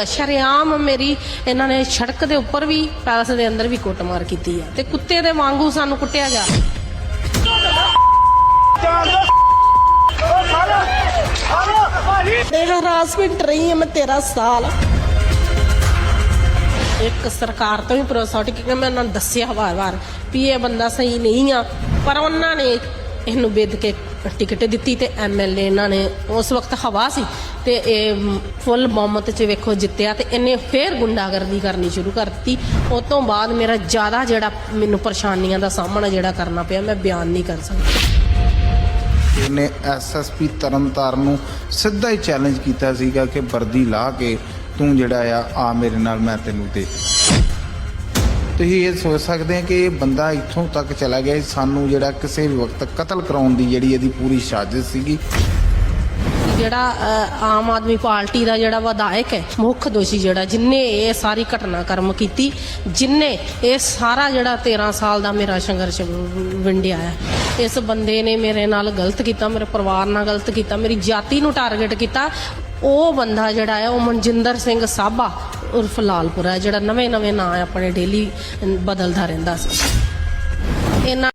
ਸ਼ਰਿਆਮ ਮੇਰੀ ਇਹਨਾਂ ਨੇ ਸੜਕ ਦੇ ਉੱਪਰ ਵੀ, ਪੈਲਸ ਦੇ ਅੰਦਰ ਵੀ ਕੁੱਟਮਾਰ ਕੀਤੀ ਆ। ਤੇ ਕੁੱਤੇ ਦੇ ਵਾਂਗੂ ਸਾਨੂੰ ਕੁੱਟਿਆ ਜਾ ਇਹ ਹਰਾਸਮੈਂਟ ਰਹੀ ਹੈ ਮੈਂ 13 ਸਾਲ। ਇੱਕ ਸਰਕਾਰ ਤੋਂ ਵੀ ਭਰੋਸਾ ਉੱਠ ਕੇ ਮੈਂ ਉਹਨਾਂ ਨੂੰ ਦੱਸਿਆ ਵਾਰ-ਵਾਰ ਵੀ ਇਹ ਬੰਦਾ ਸਹੀ ਨਹੀਂ ਆ। ਪਰ ਉਹਨਾਂ ਨੇ ਇਹਨੂੰ ਵਿਦ ਕੇ ਟਿਕਟ ਦਿੱਤੀ ਤੇ ਐਮਐਲਏ ਇਹਨਾਂ ਨੇ। ਉਸ ਵਕਤ ਹਵਾ ਸੀ। ਤੇ ਇਹ ਫੁੱਲ ਬਹੁਮਤ ਚ ਵੇਖੋ ਜਿੱਤਿਆ ਤੇ ਇਹਨੇ ਫੇਰ ਗੁੰਡਾਗਰਦੀ ਕਰਨੀ ਸ਼ੁਰੂ ਕਰਤੀ ਉਸ ਤੋਂ ਬਾਅਦ ਮੇਰਾ ਜ਼ਿਆਦਾ ਜਿਹੜਾ ਮੈਨੂੰ ਪਰੇਸ਼ਾਨੀਆਂ ਦਾ ਸਾਹਮਣਾ ਜਿਹੜਾ ਕਰਨਾ ਪਿਆ, ਮੈਂ ਬਿਆਨ ਨਹੀਂ ਕਰ ਸਕਦੀ। ਨੇ ਐਸਐਸਪੀ ਤਰਨਤਾਰਨ ਨੂੰ ਸਿੱਧਾ ਹੀ ਚੈਲੰਜ ਕੀਤਾ ਸੀਗਾ ਕਿ ਵਰਦੀ ਲਾ ਕੇ ਤੂੰ ਜਿਹੜਾ ਆ ਆ ਮੇਰੇ ਨਾਲ ਮੈਂ ਤੈਨੂੰ ਦੇ ਤੁਸੀਂ ਇਹ ਸੋਚ ਸਕਦੇ ਆ ਕਿ ਇਹ ਬੰਦਾ ਇੱਥੋਂ ਤੱਕ ਚਲਾ ਗਿਆ ਸਾਨੂੰ ਜਿਹੜਾ ਕਿਸੇ ਵੀ ਵਕਤ ਕਤਲ ਕਰਾਉਣ ਦੀ ਜਿਹੜੀ ਇਹਦੀ ਪੂਰੀ ਸਾਜ਼ਿਸ਼ ਸੀਗੀ। ਜਿਹੜਾ ਆਮ ਆਦਮੀ ਪਾਰਟੀ ਦਾ ਜਿਹੜਾ ਵਿਧਾਇਕ ਹੈ, ਮੁੱਖ ਦੋਸ਼ੀ ਜਿਹੜਾ ਜਿਨਨੇ ਇਹ ਸਾਰੀ ਘਟਨਾਕ੍ਰਮ ਕੀਤੀ ਜਿਨਨੇ ਇਹ ਸਾਰਾ ਜਿਹੜਾ 13 ਸਾਲ ਦਾ ਮੇਰਾ ਸੰਘਰਸ਼ ਵਿੰਡਿਆ ਹੈ, ਇਸ ਬੰਦੇ ਨੇ ਮੇਰੇ ਨਾਲ ਗਲਤ ਕੀਤਾ, ਮੇਰੇ ਪਰਿਵਾਰ ਨਾਲ ਗਲਤ ਕੀਤਾ, ਮੇਰੀ ਜਾਤੀ ਨੂੰ ਟਾਰਗੇਟ ਕੀਤਾ, ਉਹ ਬੰਦਾ ਜਿਹੜਾ ਹੈ, ਉਹ ਮਨਜਿੰਦਰ ਸਿੰਘ ਸਾਬਾ ਉਰਫ ਲਾਲਪੁਰਾ ਜਿਹੜਾ ਨਵੇਂ ਨਵੇਂ ਨਾਂ ਆਪਣੇ ਡੇਲੀ ਬਦਲਦਾ ਰਹਿੰਦਾ ਸੀ। ਇਹਨਾਂ